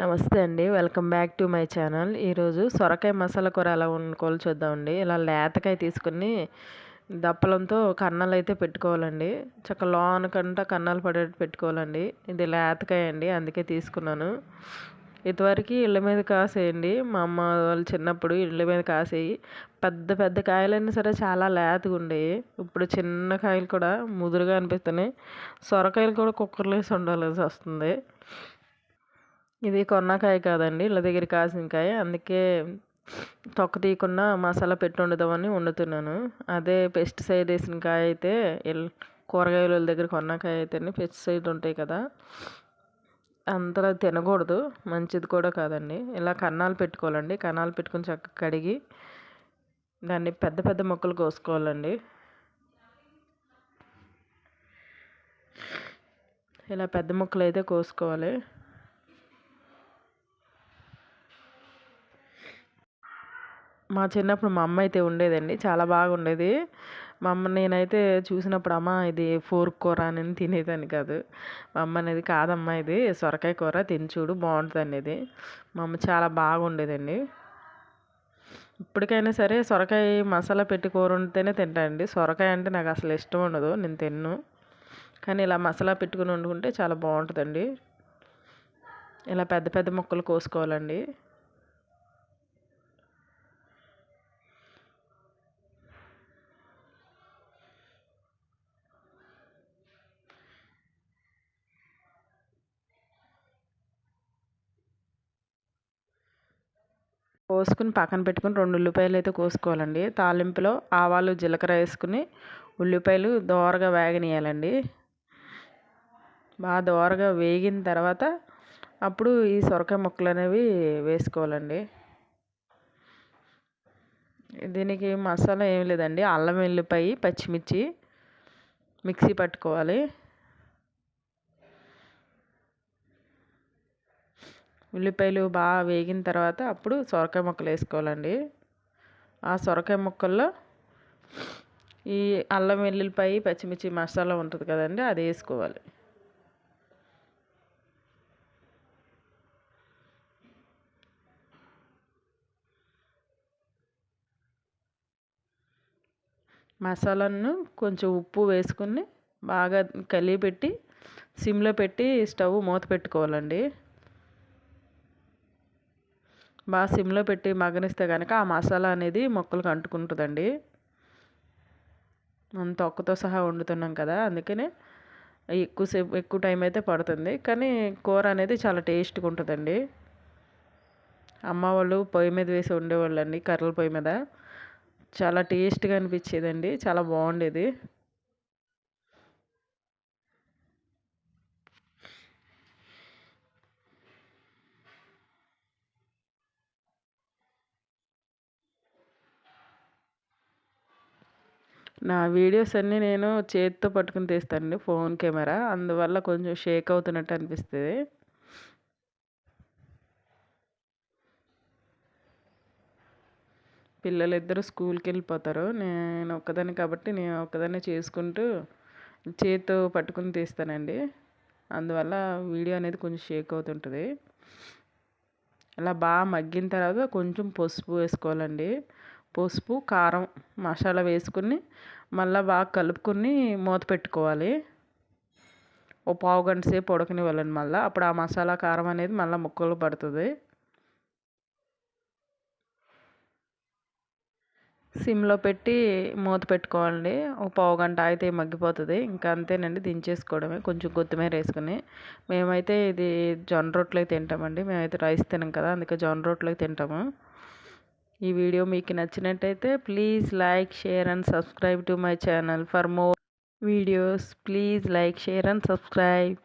నమస్తే అండి. Welcome back to my channel. ఈరోజు సొరకాయ మసాలా కూర ఎలా వండుకోవాలి చూద్దామండి. ఇలా లేతకాయ తీసుకుని దప్పలంతో కన్నాలు అయితే పెట్టుకోవాలండి. చక్క లోనకంట కన్నాలు పడేట్టు పెట్టుకోవాలండి. ఇది లేతకాయ అండి అందుకే తీసుకున్నాను. ఇదివరకు ఇళ్ళ మీద కాసేయండి. మా అమ్మ వాళ్ళు చిన్నప్పుడు ఇళ్ళ మీద కాసేయి. పెద్ద పెద్ద కాయలైనా సరే చాలా లేతగా ఉండేవి ఇప్పుడు చిన్న కాయలు కూడా ముదురుగా అనిపిస్తున్నాయి. సొరకాయలు కూడా కుక్కర్లో వేసి ఉండాల్సి వస్తుంది. ఇది కొన్నకాయ కాదండి ఇళ్ళ దగ్గర కాసిన కాయ అందుకే తొక్క తీయకుండా మసాలా పెట్టి వండుదామని వండుతున్నాను. అదే పెస్టిసైడ్ వేసిన కాయ అయితే కూరగాయల దగ్గర కొన్నకాయ అయితేనే పెస్టిసైడ్ ఉంటాయి కదా. అంతలా తినకూడదు మంచిది కూడా కాదండి. ఇలా కన్నాలు పెట్టుకోవాలండి కన్నాలు పెట్టుకుని చక్కగా కడిగి దాన్ని పెద్ద పెద్ద ముక్కలు కోసుకోవాలండి. ఇలా పెద్ద ముక్కలు అయితే కోసుకోవాలి. మా చిన్నప్పుడు మా అమ్మ అయితే ఉండేదండి చాలా బాగుండేది. మా అమ్మ నేనైతే చూసినప్పుడు అమ్మ ఇది ఫోర్క్ కూర అని తినేదాన్ని కాదు. మా అమ్మ అనేది కాదమ్మా ఇది సొరకాయ కూర తిని చూడు బాగుంటుంది అనేది మా అమ్మ చాలా బాగుండేదండి. ఇప్పటికైనా సరే సొరకాయ మసాలా పెట్టి కూర వండితేనే తింటానండి సొరకాయ అంటే నాకు అసలు ఇష్టం ఉండదు నేను తిన్ను. కానీ ఇలా మసాలా పెట్టుకుని వండుకుంటే చాలా బాగుంటుందండి. ఇలా పెద్ద పెద్ద ముక్కలు కోసుకోవాలండి. కోసుకుని పక్కన పెట్టుకుని రెండు ఉల్లిపాయలు అయితే కోసుకోవాలండి. తాలింపులో ఆవాలు జీలకర్ర వేసుకుని ఉల్లిపాయలు దోరగా వేగనీయాలండి బాగా దోరగా వేగిన తర్వాత అప్పుడు ఈ సొరకాయ ముక్కలు అనేవి వేసుకోవాలండి. దీనికి మసాలా ఏం లేదండి. అల్లం వెల్లిపాయ పచ్చిమిర్చి మిక్సీ పట్టుకోవాలి. ఉల్లిపాయలు బాగా వేగిన తర్వాత అప్పుడు సొరకాయ ముక్కలు వేసుకోవాలండి. ఆ సొరకాయ ముక్కల్లో ఈ అల్లం వెల్లుల్లిపాయ పచ్చిమిర్చి మసాలా ఉంటుంది కదండి అది వేసుకోవాలి. మసాలాను కొంచెం ఉప్పు వేసుకుని బాగా కలిపి పెట్టి సిమ్లో పెట్టి స్టవ్ మూత పెట్టుకోవాలండి. బాగా సిమ్లో పెట్టి మగ్గనిస్తే కనుక ఆ మసాలా అనేది మొక్కలకు అంటుకుంటుందండి. మనం తొక్కతో సహా వండుతున్నాం కదా అందుకనే ఎక్కువసేపు ఎక్కువ టైం అయితే పడుతుంది. కానీ కూర అనేది చాలా టేస్ట్గా ఉంటుందండి. అమ్మ వాళ్ళు పొయ్యి మీద వేసి ఉండేవాళ్ళండి కర్రల పొయ్యి మీద. చాలా టేస్ట్గా అనిపించేదండి చాలా బాగుండేది. నా వీడియోస్ అన్నీ నేను చేతితో పట్టుకుని తీస్తానండి ఫోన్ కెమెరా. అందువల్ల కొంచెం షేక్ అవుతున్నట్టు అనిపిస్తుంది. పిల్లలిద్దరూ స్కూల్కి వెళ్ళిపోతారు. నేను ఒక్కదాన్ని కాబట్టి నేను ఒక్కదాన్ని చేసుకుంటూ చేతితో పట్టుకుని తీస్తానండి. అందువల్ల వీడియో అనేది కొంచెం షేక్ అవుతుంటుంది. అలా బాగా మగ్గిన తర్వాత కొంచెం పసుపు వేసుకోవాలండి. పసుపు కారం మసాలా వేసుకుని మళ్ళీ బాగా కలుపుకొని మూత పెట్టుకోవాలి. ఓ పావు గంట సేపు ఉడకనివ్వాలండి మళ్ళీ. అప్పుడు ఆ మసాలా కారం అనేది మళ్ళీ ముక్కలు పడుతుంది. సిమ్లో పెట్టి మూత పెట్టుకోవాలండి. ఒక పావు గంట అయితే మగ్గిపోతుంది. ఇంకా అంతేనండి దించేసుకోవడమే. కొంచెం కొత్తిమీర వేసుకుని. మేమైతే ఇది జొన్న రొట్టెలు తింటామండి. మేమైతే రైస్ తినం కదా అందుకే జొన్న రొట్టెలు తింటాము. ఈ వీడియో మీకు నచ్చినట్టయితే please like share and subscribe to my channel for more videos. Please like share and subscribe.